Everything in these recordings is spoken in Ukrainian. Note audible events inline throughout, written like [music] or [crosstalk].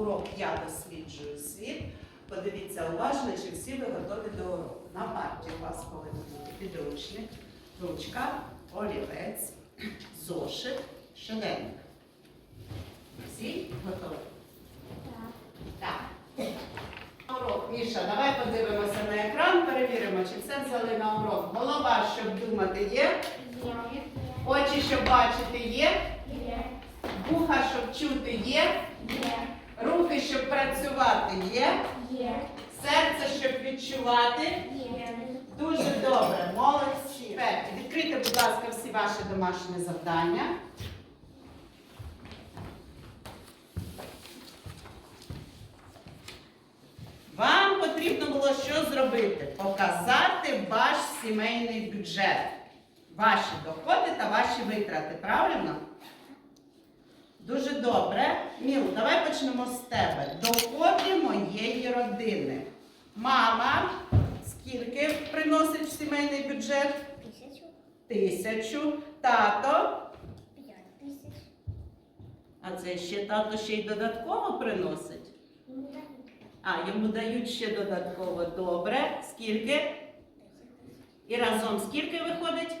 урок Я досліджую світ. Подивіться уважно, чи всі ви готові до уроку. На парті у вас повинен бути підручник, ручка, олівець, зошит, щоденник. Всі готові? Так. Так. Урок, Міша, давай подивимося на екран, перевіримо, чи все взяли на урок. Голова, щоб думати, є. Очі, щоб бачити, є. Є. Вуха, щоб чути, є. є. Руки, щоб працювати, є. Є. Серце, щоб відчувати. Дуже добре, молодці. Тепер Відкрийте, будь ласка, всі ваші домашні завдання. Вам потрібно було що зробити? Показати ваш сімейний бюджет, ваші доходи та ваші витрати. Правильно? Дуже добре. Міл, давай почнемо з тебе. Доходи моєї родини. Мама скільки приносить в сімейний бюджет? Тисячу. Тисячу. Тато. П'ять тисяч. А це ще тато ще й додатково приносить. А, йому дають ще додатково. Добре. Скільки? І разом скільки виходить?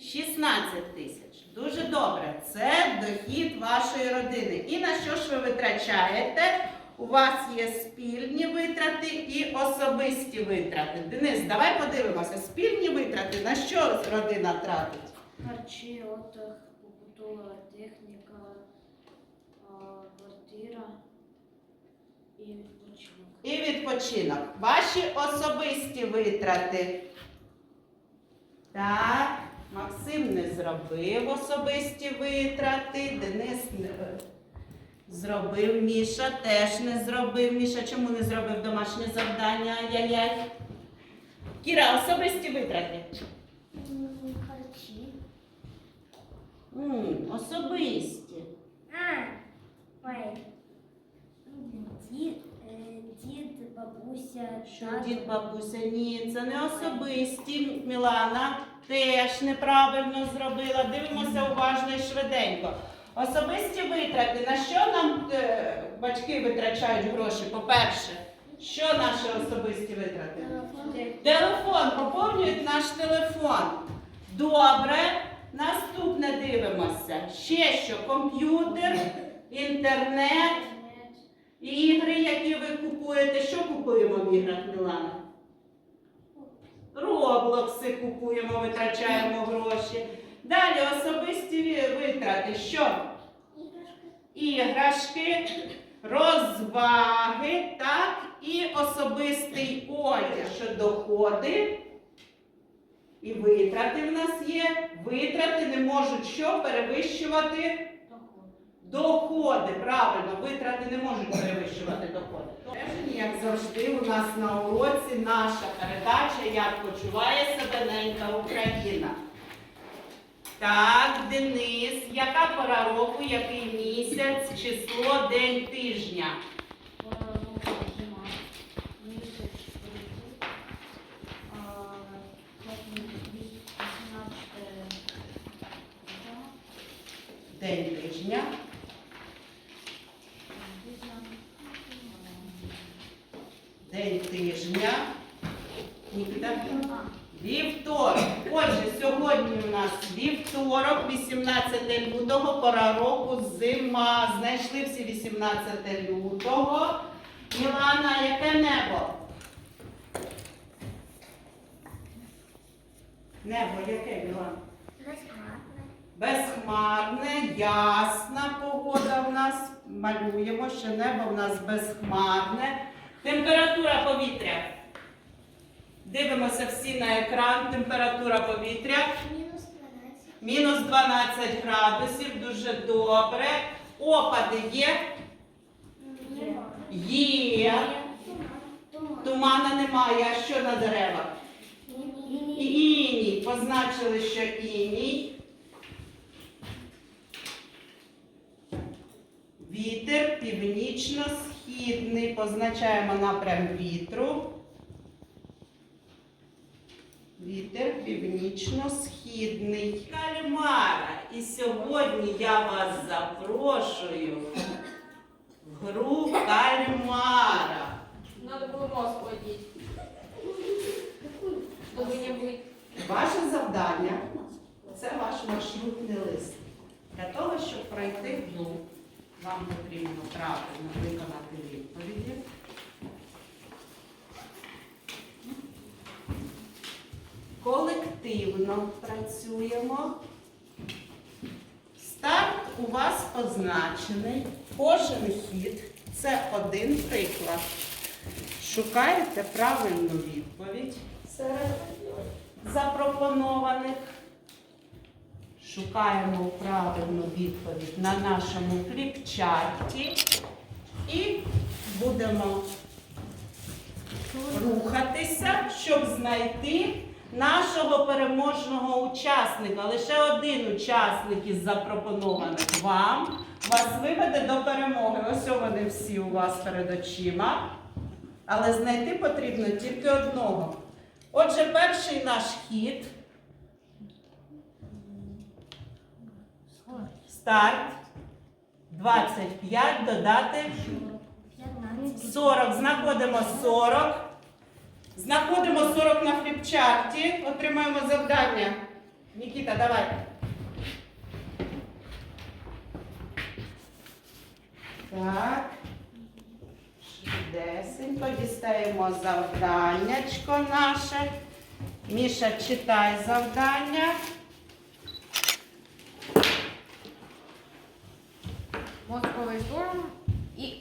16 тисяч. Дуже добре. Це дохід вашої родини. І на що ж ви витрачаєте? У вас є спільні витрати і особисті витрати. Денис, давай подивимося. Спільні витрати. На що родина тратить? Харчі, отдих, побутова техніка, квартира і відпочинок. І відпочинок. Ваші особисті витрати. Так, Максим не зробив особисті витрати. Денис не е, зробив. Міша теж не зробив. Міша чому не зробив домашнє завдання? Яй-яй. Кіра, особисті витрати. Харчі. М, особисті. А, ой. Дід, е, дід, бабуся, Що тато. дід бабуся? Ні, це не особисті. Мілана теж неправильно зробила. Дивимося уважно і швиденько. Особисті витрати. На що нам е, батьки витрачають гроші? По-перше, що наші особисті витрати? Телефон, поповнюють наш телефон. Добре. Наступне дивимося. Ще що? Комп'ютер, інтернет, ігри, які ви купуєте. Що купуємо в іграх Мілана? Роблокси купуємо, витрачаємо гроші. Далі особисті витрати. Що? Іграшки, розваги, так, і особистий одяг, що доходи. І витрати в нас є. Витрати не можуть що перевищувати доходи. Правильно, витрати не можуть перевищувати доходи. Тож, Як завжди, у нас на уроці наша передача Як почуває себе ненька Україна. Так, Денис, яка пора року, який місяць, число, день тижня? День тижня. День тижня. Нікіта? Вівторок. Отже, сьогодні у нас вівторок, 18 лютого, пора року, зима. Знайшли всі 18 лютого. Мілана, яке небо? Небо яке, Мілана? Безхмарне, ясна погода в нас. Малюємо, що небо в нас безхмарне. Температура повітря. Дивимося всі на екран. Температура повітря. Мінус 12 градусів. Дуже добре. Опади є? Є. Тумана немає. А що на деревах? Іній. Позначили, що іній. Вітер північно-східний. Позначаємо напрям вітру. Вітер північно-східний. Кальмара. І сьогодні я вас запрошую в гру кальмара. Надо было мозг водить. Чтобы не быть. Ваше завдання це ваш маршрутний лист. Для того, щоб пройти гру, вам потрібно правильно виконати відповіді. Колективно працюємо. Старт у вас позначений. Кожен хід це один приклад. Шукаєте правильну відповідь серед запропонованих. Шукаємо правильну відповідь на нашому фліпчарті і будемо рухатися, щоб знайти нашого переможного учасника. Лише один учасник із запропонованих вам вас виведе до перемоги. Ось вони всі у вас перед очима. Але знайти потрібно тільки одного. Отже, перший наш хід. Старт. 25 додати 40. Знаходимо 40. Знаходимо 40 на фліпчарті. Отримаємо завдання. Нікіта, давай. Так. Швидесенько дістаємо завданнячко наше. Міша, читай завдання. Мозговий шторм і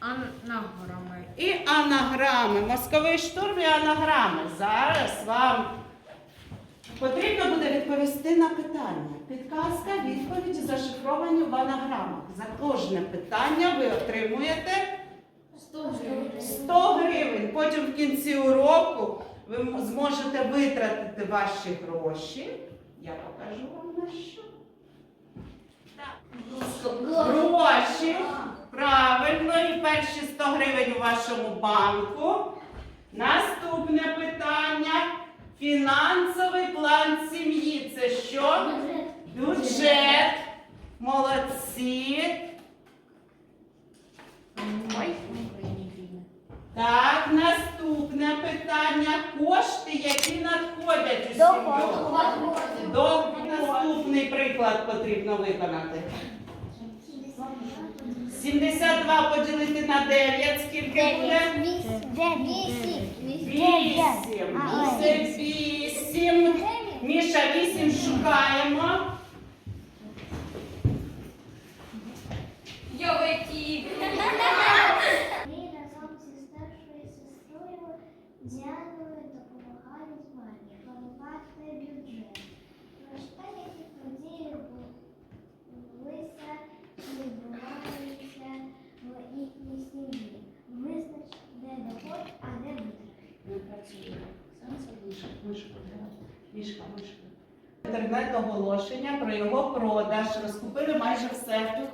анаграми. І анаграми. Мозковий штурм і анаграми. Зараз вам потрібно буде відповісти на питання. Підказка, відповіді зашифровані в анаграмах. За кожне питання ви отримуєте 100 гривень. Потім в кінці уроку ви зможете витратити ваші гроші. Я покажу вам на що. Гроші. Правильно, і перші 100 гривень у вашому банку. Наступне питання. Фінансовий план сім'ї. Це що? Бюджет. Молодці. Ой. Так, наступне питання. Кошти, які надходять у сім'ю. До наступний приклад потрібно виконати. 72 поділити на 9, скільки буде? Вісім. Це вісім. Міша, вісім шукаємо. Я [laughs] планувати бюджет. Розповідати події булися і відбувалися в їхній сім'ї. Визнач, де доход, а де витрати. Ми працюємо. Зараз мишка, мишка, мішка, мишка. Інтернет-оголошення про його продаж. Розкупили майже все.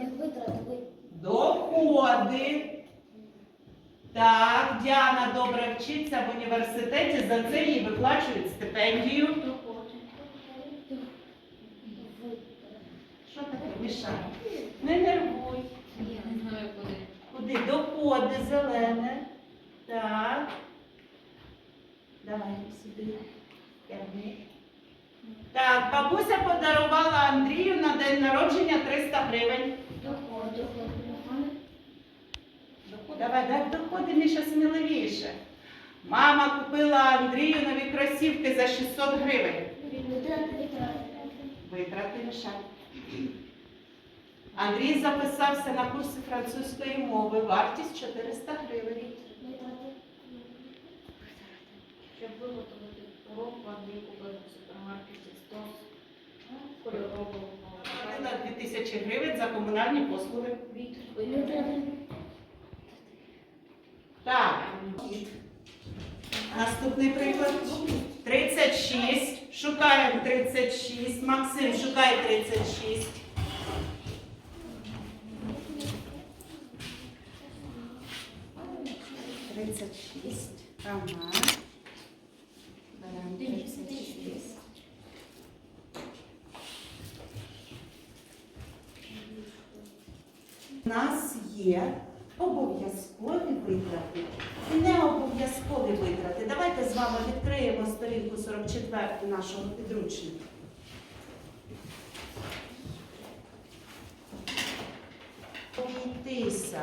Як витрати? Доходи. Так, Діана добре вчиться в університеті, за це їй виплачують стипендію. Що таке Міша? Не нервуй. Куди. Доходи, зелене. Так. Давай сюди. Так, бабуся подарувала Андрію на день народження 300 гривень. Давай, дай доходи, сміливіше. Мама купила Андрію нові кросівки за 600 гривень. Витрати Міша. Андрій записався на курси французької мови. Вартість 400 гривень. Щоб виготовити коробку, Андрій купив у супермаркеті 100 кольорового Платила 2000 гривень за комунальні послуги. Так. Наступний приклад. 36. Шукаємо 36. Максим, шукай 36. Тридцять шість. Роман. Тридцять шість. У нас є відкриємо сторінку 44 нашого підручника. Обійтися.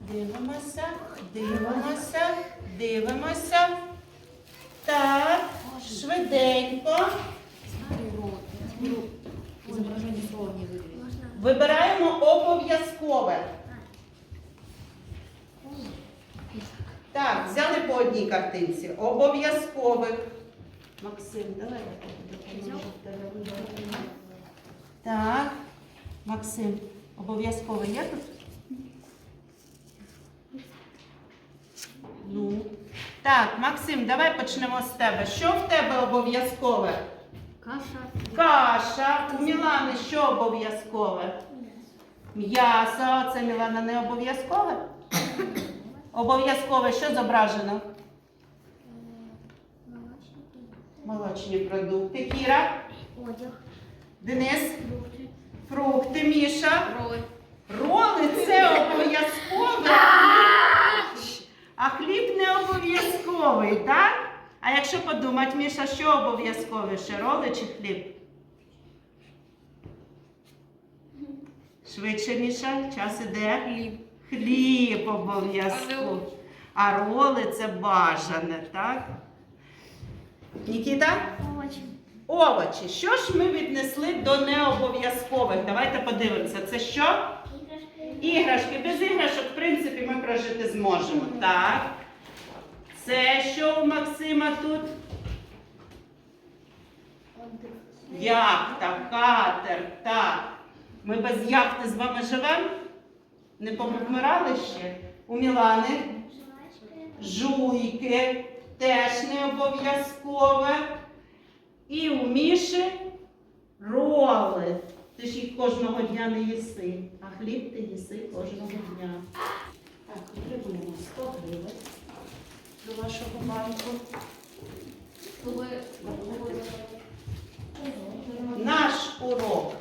Дивимося, дивимося, дивимося. Так, швиденько. Вибираємо обов'язкове. Так, взяли по одній картинці. Обов'язкових. Максим, давай. Так, Максим, обов'язкове є тут? Ну. Так, Максим, давай почнемо з тебе. Що в тебе обов'язкове? Каша. Каша. У Мілани що обов'язкове? М'ясо. Це Мілана не обов'язкове? Обов'язкове, що зображено? Молочні продукти. Кіра, Одяг. Денис, Фрукти. фрукти, Міша. Роли. Роли це обов'язкове. [laughs] А хліб не обов'язковий, так? А якщо подумати, Міша, що обов'язковіше, роли чи хліб? Швидше, Міша, час іде. Хліб. Хліб обов'язково. А роли це бажане, так? Нікіта? Овочі. Овочі. Що ж ми віднесли до необов'язкових? Давайте подивимося. Це що? Іграшки. Іграшки. Без іграшок, в принципі, ми прожити зможемо. Так. Це що у Максима тут? Яхта, катер, так. Ми без яхти з вами живемо? Не помирали ще? У Мілани жуйки теж не обов'язкове. І у Міші роли. Ти ж їх кожного дня не їси, а хліб ти їси кожного дня. Так, отримуємо 100 гривень до вашого банку. Наш урок.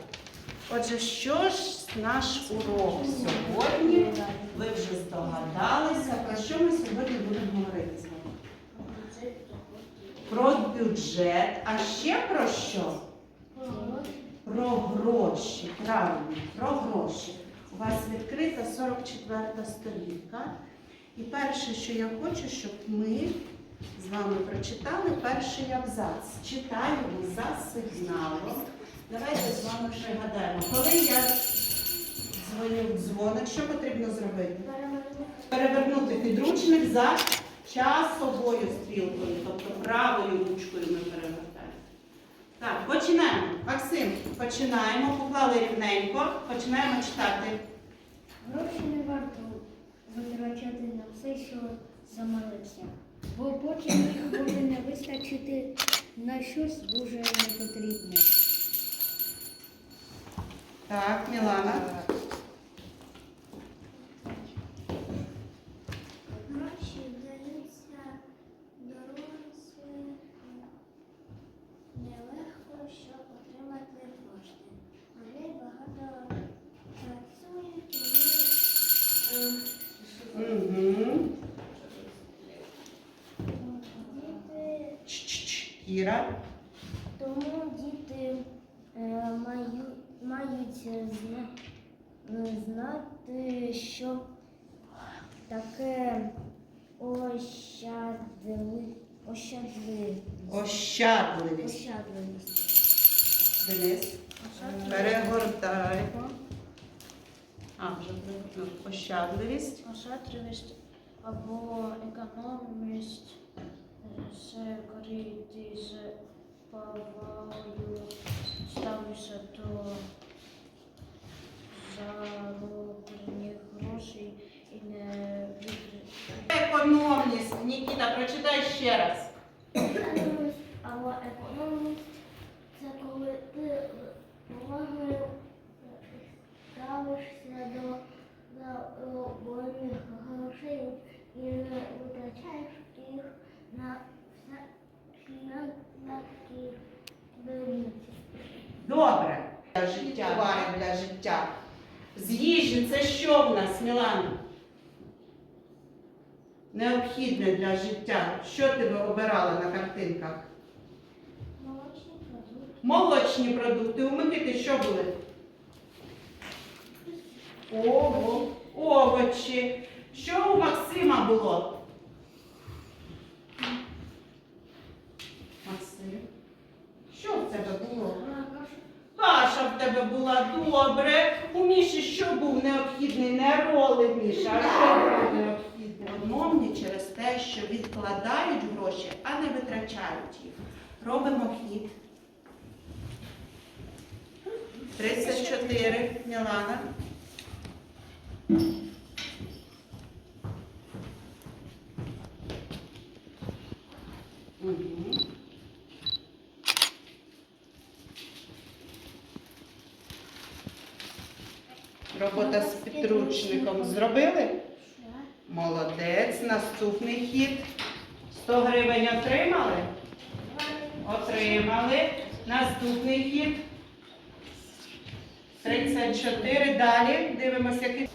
Отже, що ж наш урок сьогодні? Ви вже здогадалися, про що ми сьогодні будемо говорити з вами? Про бюджет, а ще про що? Про гроші. Правильно, про гроші. У вас відкрита 44 сторінка. І перше, що я хочу, щоб ми з вами прочитали перший абзац. Читаємо за сигналом. Давайте з вами пригадаємо. Коли я дзвоню в дзвоник, що потрібно зробити? Перевернути підручник за часовою стрілкою, тобто правою ручкою ми перевертаємо. Так, починаємо. Максим, починаємо. Поклали рівненько, починаємо читати. Гроші не варто витрачати на все, що замалився, бо потім їх може не вистачити на щось дуже непотрібне. Так, Мілана. Гроші даються дорослим нелегко, щоб отримати кошти. Вони багато працюють, Угу. діти, Ч-ч-ч. Кіра. тому діти е, мають, мають зна, е, знати, що таке ощадли, ощадли, Ощадливість. ощадливість. Денис. Перегортай. А, вже перегорнув. Ощадливість. Ощадливість або економність це коли ти з повагою ставишся до зароблених грошей і не. Економність. Нікіта, прочитай ще раз. Економність або економність це коли ти повагою ставишся до зароблених грошей і не витрачаєш їх на. Добре. для життя, для життя. З їжі це що в нас, Мілана? Необхідне для життя. Що ти ви обирала на картинках? Молочні продукти. Молочні продукти. У Микити що були? Ово, овочі. Що у Максима було? Максим. Що в тебе було? Каша в тебе була добре. У Міші що був необхідний? Не роли, Міша, а що було необхідне? Одномні через те, що відкладають гроші, а не витрачають їх. Робимо хід. 34, Мілана. Угу. Робота з підручником зробили? Молодець. Наступний хід. 100 гривень отримали? Отримали. Наступний хід. 34. Далі дивимося, який.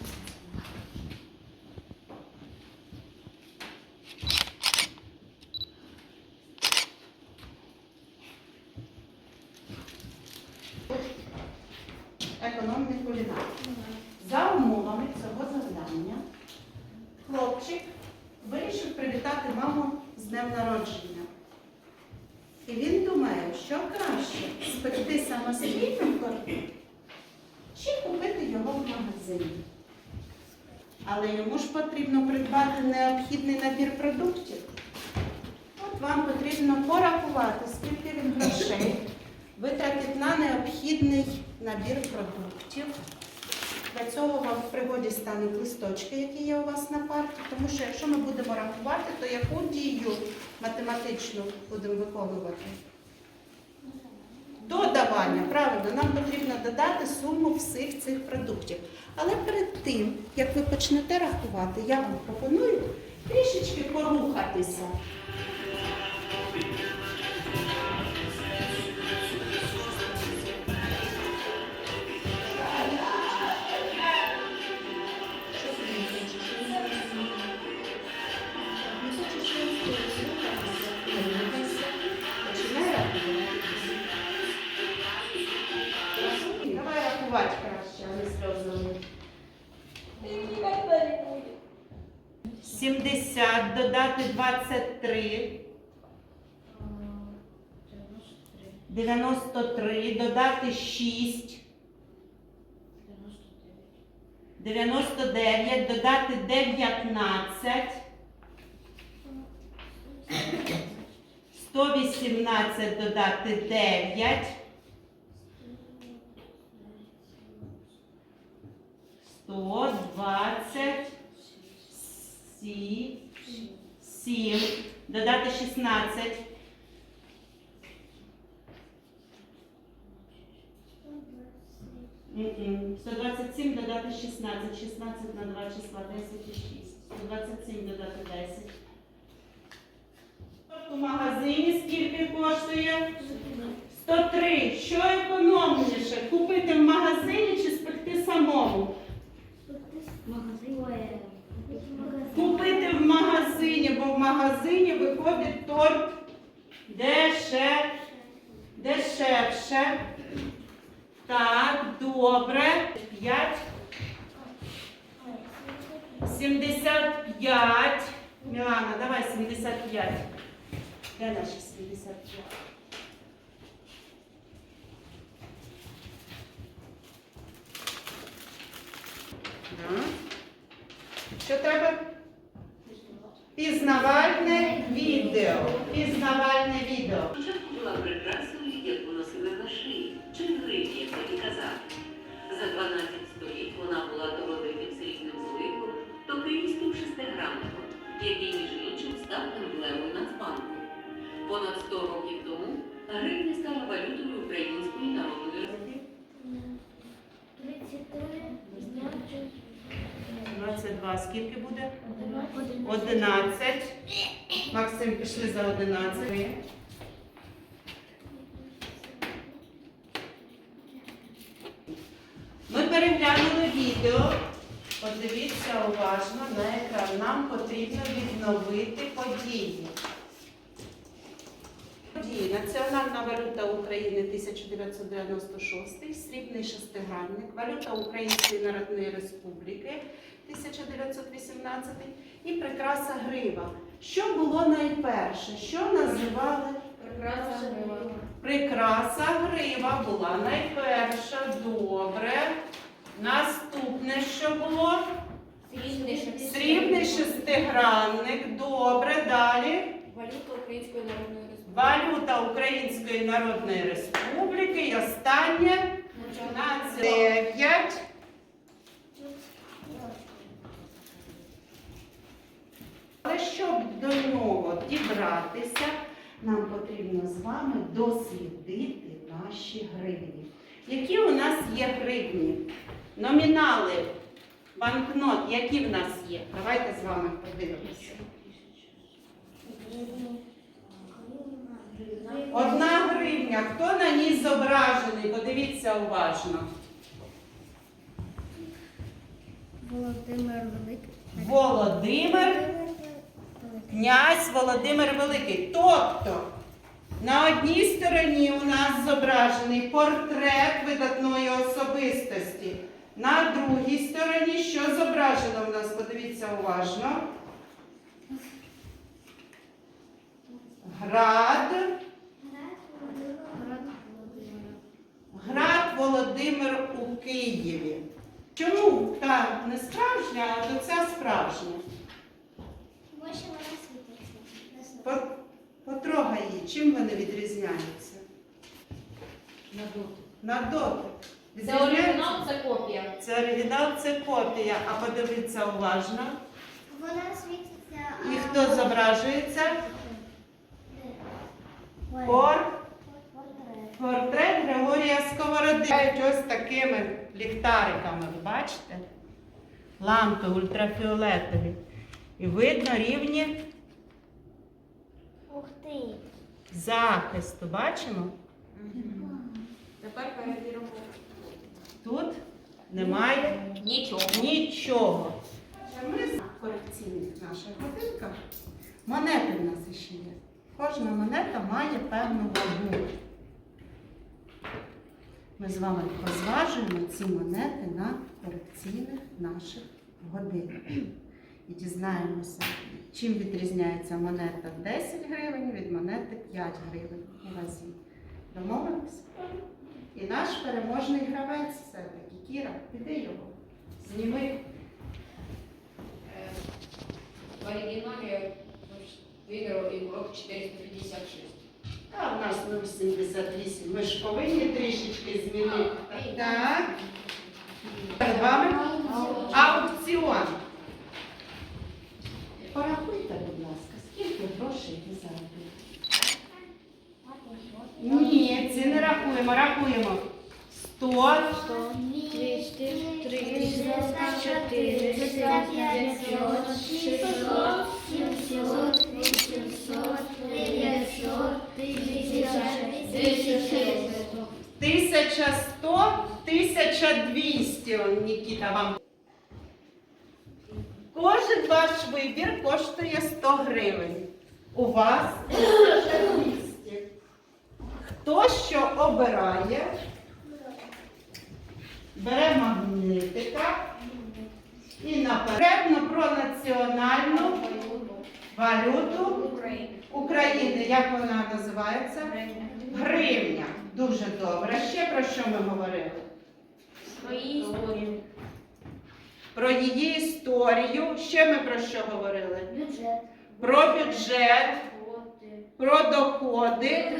Днем народження. І він думає, що краще спекти самостійно торт чи купити його в магазині. Але йому ж потрібно придбати необхідний набір продуктів. От вам потрібно порахувати, скільки він грошей витратить на необхідний набір продуктів. Для цього вам в пригоді стануть листочки, які є у вас на парті, тому що якщо ми будемо рахувати, то яку дію математичну будемо виконувати? Додавання, правильно, нам потрібно додати суму всіх цих продуктів. Але перед тим, як ви почнете рахувати, я вам пропоную трішечки порухатися. Додати 23. 93 додати 6. 99 додати 19. 118 додати 9. 120. 7. Додати 16. Мгм. 127 додати 16. 16 на 2 числа 10 і 6. 127 додати 10. У магазині скільки коштує? 103. Що економніше? Купити в магазині чи спекти самому? Магазин. Магазині, виходить торт дешев, дешевше. Так, добре. 5. 75. Мілана, давай 75. Де наші 75? Так. Що треба? Пізнавальне відео. Пізнавальне відео. Спочатку була прикрасою, яку носили на шиї, чи гривні, як тоді казав. За 12 століть вона була то срібним зливом, то київським шестигранником, який, між іншим, став емблемою Нацбанку. Понад 100 років Скільки буде? 11. 11. Максим, пішли за 11. переглянули відео. Подивіться уважно на екран. Нам потрібно відновити події. Події. Національна валюта України 1996, срібний шестигранник, валюта Української Народної Республіки 1918 і прикраса грива. Що було найперше? Що називали? Прикраса грива була найперша. Добре. Наступне, що було? Срібний шестигранник. Добре. Далі. Валюта Української Народної Республіки. Валюта Української Народної Республіки. І останнє на 9. Але щоб до нього дібратися, нам потрібно з вами дослідити наші гривні. Які у нас є гривні? Номінали банкнот, які в нас є? Давайте з вами подивимося. Одна гривня. Хто на ній зображений? Подивіться уважно. Володимир Великий. Володимир, князь Володимир Великий. Тобто на одній стороні у нас зображений портрет видатної особистості. На другій стороні що зображено в нас? Подивіться уважно. Град. Град Володимир у Києві. Чому та не справжня, а то ця справжня? По- Потрогай її, чим вони відрізняються? На дотик. На дотик. Це оригінал, це копія. Це оригінал, це копія. А подивіться уважно. Вона світиться. І хто зображується? Пор... Портрет Григорія Сковороди. Ось такими ліхтариками, ви бачите? Лампи ультрафіолетові. І видно рівні Ух ти. захисту. Бачимо? Тепер перевіримо. Тут немає Нічого. нічого. Ми з корекційних наших годинках монети в нас ще є. Кожна монета має певну вагу. Ми з вами розважуємо ці монети на корекційних наших годинках. І дізнаємося, чим відрізняється монета 10 гривень від монети 5 гривень у разі. Домовилися? І наш переможний гравець все-таки Кіра, піди його. Зніми. В оригіналі виграв ігрок 456. А в нас 0,78. Ми ж повинні трішечки змінити. Так. Перед вами аукціон. Порахуйте, будь ласка, скільки грошей ви заробили? Ні, ці не рахуємо, рахуємо. 100, Двісті, триста, чотириста, п'ятсот, шістсот, сімсот, вісімсот, дев'ятсот, тисяча, тисяча. 1100, 1200. Он, Нікіта вам. Кожен ваш вибір коштує 100 гривень. У вас 1200. Хто що обирає? Бере магнитика і напередно про національну валюту. України. Як вона називається? Гривня. Дуже добре. Ще про що ми говорили? Свої історії. Про її історію. Ще ми про що говорили? Бюджет. Про бюджет, про доходи,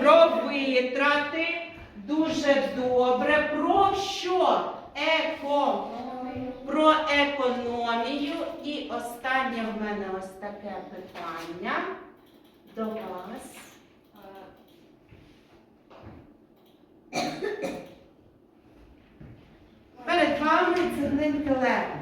про витрати. Дуже добре. Про що? Еко. Про економію. І останнє в мене ось таке питання до вас. Вами цеглинки Лего.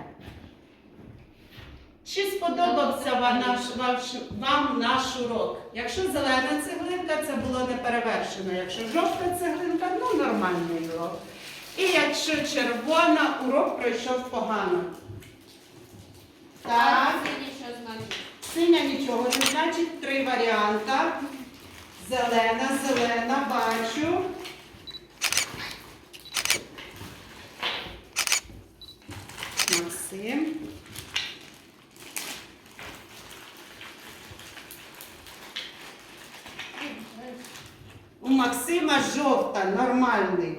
Чи сподобався вам наш, ваш, вам наш урок? Якщо зелена цеглинка, це було неперевершено. Якщо жовта цеглинка, ну нормальний урок. І якщо червона, урок пройшов погано. Так. Синя нічого не значить. Три варіанти. Зелена, зелена, бачу. Максим. У Максима жовта, нормальний.